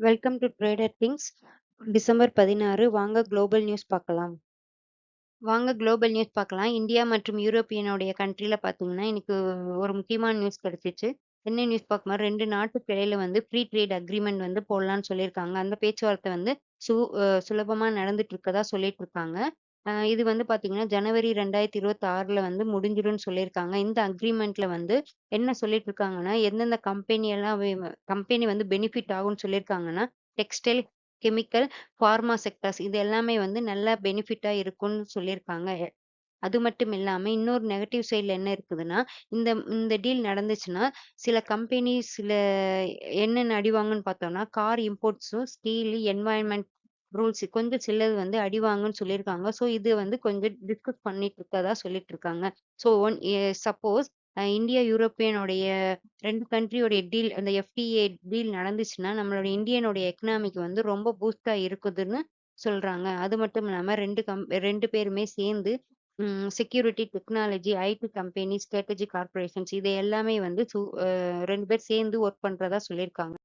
Welcome to trader things. December 16 வாங்க global news பார்க்கலாம். வாங்க குளோபல் நியூஸ் பார்க்கலாம். இந்தியா மற்றும் யூரோப்பியனுடைய கண்ட்ரியில் பார்த்தீங்கன்னா, இன்னைக்கு ஒரு முக்கியமான நியூஸ் கிடைச்சிச்சு. என்ன நியூஸ் பார்க்கும்போது ரெண்டு நாட்டுக்கு இடையில வந்து ஃப்ரீ ட்ரேட் அக்ரிமெண்ட் வந்து போடலான்னு சொல்லியிருக்காங்க. அந்த பேச்சுவார்த்தை வந்து சு சுலபமாக நடந்துட்டு இருக்கதா சொல்லிட்டு இருக்காங்க. அ இது வந்து பார்த்தீங்கன்னா, ஜனவரி 2026ல வந்து முடிஞ்சிரும்னு சொல்லியிருக்காங்க. இந்த அக்ரீமெண்ட்ல வந்து என்ன சொல்லிட்டு இருக்காங்கன்னா, எந்தெந்த கம்பெனி எல்லாம் வே கம்பெனி வந்து பெனிஃபிட் ஆகும்னு சொல்லியிருக்காங்கன்னா, டெக்ஸ்டைல், கெமிக்கல், ஃபார்மா செக்டார்ஸ் இது எல்லாமே வந்து நல்லா பெனிஃபிட்டா இருக்கும்னு சொல்லியிருக்காங்க. எ அது மட்டும் இல்லாம இன்னொரு நெகட்டிவ் சைட்ல என்ன இருக்குதுன்னா, இந்த இந்த டீல் நடந்துச்சுன்னா, சில கம்பெனி சில என்னென்ன அடிவாங்கன்னு பார்த்தோம்னா, கார் இம்போர்ட்ஸும், ஸ்டீல், என்வைரன்மென்ட் ரூல்ஸ் கொஞ்சம் சிலது வந்து அடிவாங்கன்னு சொல்லியிருக்காங்க. ஸோ இது வந்து கொஞ்சம் டிஸ்கஸ் பண்ணிட்டு இருக்கதா சொல்லிட்டு இருக்காங்க. So one a suppose uh India, யூரோப்பியனுடைய 2 கண்ட்ரியோடைய டீல் அந்த எஃப்டிஏ டீல் நடந்துச்சுன்னா, நம்மளுடைய இந்தியனுடைய எக்கனாமிக்கு வந்து ரொம்ப பூஸ்ட்டா இருக்குதுன்னு சொல்றாங்க. அது மட்டும் இல்லாம 2 கம் 2 பேருமே சேர்ந்து ம் security, technology, IT company, strategy corporations இது எல்லாமே வந்து சு அ 2 பேர் சேர்ந்து ஒர்க் பண்றதா சொல்லியிருக்காங்க.